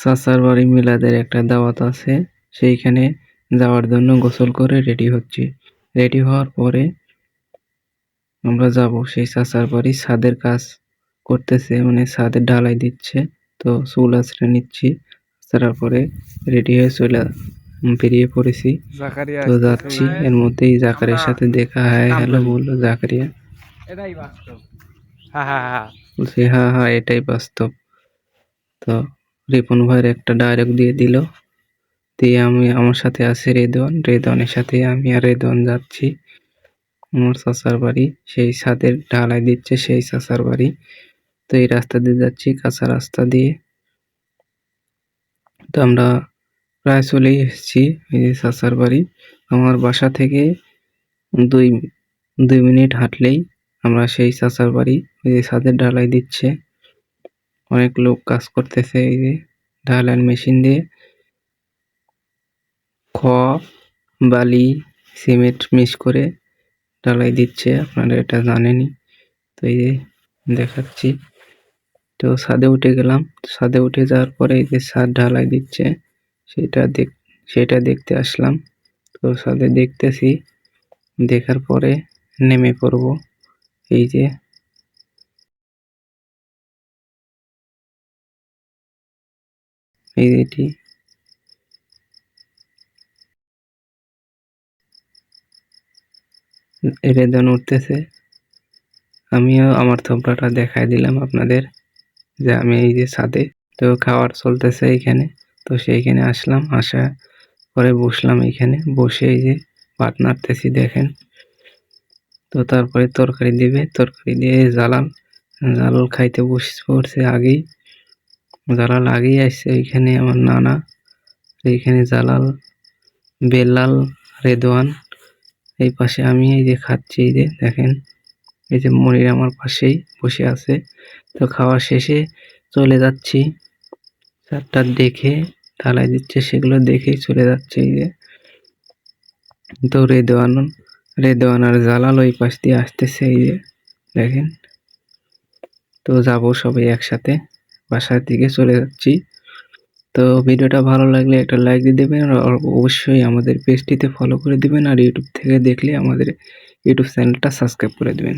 চাচার বাড়ি মিলাদের একটা দাওয়াত আছে সেইখানে যাওয়ার জন্য গোসল করে রেডি হচ্ছি। রেডি হওয়ার পরে আমরা যাব সেই চাচার বাড়ি ছাদের কাজ করতেছে মানে ছাদের ঢালাই দিচ্ছে তো চুল আছড়ে নিচ্ছি তারপরে রেডি হয়ে চলে বেরিয়ে পড়েছি। তো যাচ্ছি এর মধ্যেই জাকারিয়ার সাথে দেখা হয় হ্যালো বলল জাকারিয়া। এটাই বাস্তব। হ্যাঁ হ্যাঁ হ্যাঁ। বলছি হ্যাঁ হ্যাঁ এটাই বাস্তব। তো রিপন ভাইয়ের একটা ডায়লগ দিয়ে দিল। দিয়ে আমি আমার সাথে আছে রেদন রেদনের সাথে আমি আর রেদন যাচ্ছি। আমার চাচার বাড়ি। সেই ছাদের ঢালাই দিচ্ছে সেই চাচার বাড়ি। তো এই রাস্তা দিয়ে যাচ্ছি কাঁচা রাস্তা দিয়ে। তো আমরা প্রায় চলেই এসেছি এই যে চাচার বাড়ি। আমার বাসা থেকে দুই দুই মিনিট হাঁটলেই আমরা সেই চাচার বাড়ি ওই যে ছাদের ঢালাই দিচ্ছে। অনেক লোক কাজ করতেছে, এই যে ঢালাইয়ের মেশিন দিয়ে। খ, বালি, সিমেন্ট মিক্স করে ঢালাই দিচ্ছে, আপনারা এটা জানেনই। তো এই যে দেখাচ্ছি। তো ছাদে উঠে গেলাম। ছাদে উঠে যাওয়ার পরে এই যে ছাদ ঢালাই দিচ্ছে, সেটা দেখ, সেটা দেখতে আসলাম। তো ছাদে দেখতেছি, দেখার পরে নেমে পড়ব। এই যে এটি। রেদন উঠতেছে। আমিও আমার থোবড়াটা দেখাই দিলাম আপনাদের যে আমি এই যে ছাদে তো খাবার চলতেছে এইখানে। তো সেইখানে আসলাম আসা পরে বসলাম এইখানে। বসে এই যে ভাত নাড়তেছি, দেখেন। তো তারপরে তরকারি দিবে, তরকারি দিয়ে জালাল জালাল খাইতে বসে পড়ছে আগেই জালাল আগেই আসছে ওইখানে আমার নানা, এইখানে জালাল, বেলাল, রেদওয়ান, এই পাশে আমি এই যে খাচ্ছি, এই যে দেখেন, এই যে মনির আমার পাশেই বসে আছে। তো খাওয়া শেষে চলে যাচ্ছি, চারটা দেখে ঢালাই দিচ্ছে, সেগুলো দেখেই চলে যাচ্ছে এই যে। তো রেদওয়ান রেদওয়ান আর জালাল ওই পাশ দিয়ে আসতেছে এই যে, দেখেন। তো যাব সবাই একসাথে। বাসার দিকে চলে যাচ্ছি। তো ভিডিওটা ভালো লাগলে একটা লাইক দিয়ে দেবেন আর অবশ্যই আমাদের পেজটিতে ফলো করে দিবেন আর ইউটিউব থেকে দেখলে আমাদের ইউটিউব চ্যানেলটা সাবস্ক্রাইব করে দেবেন।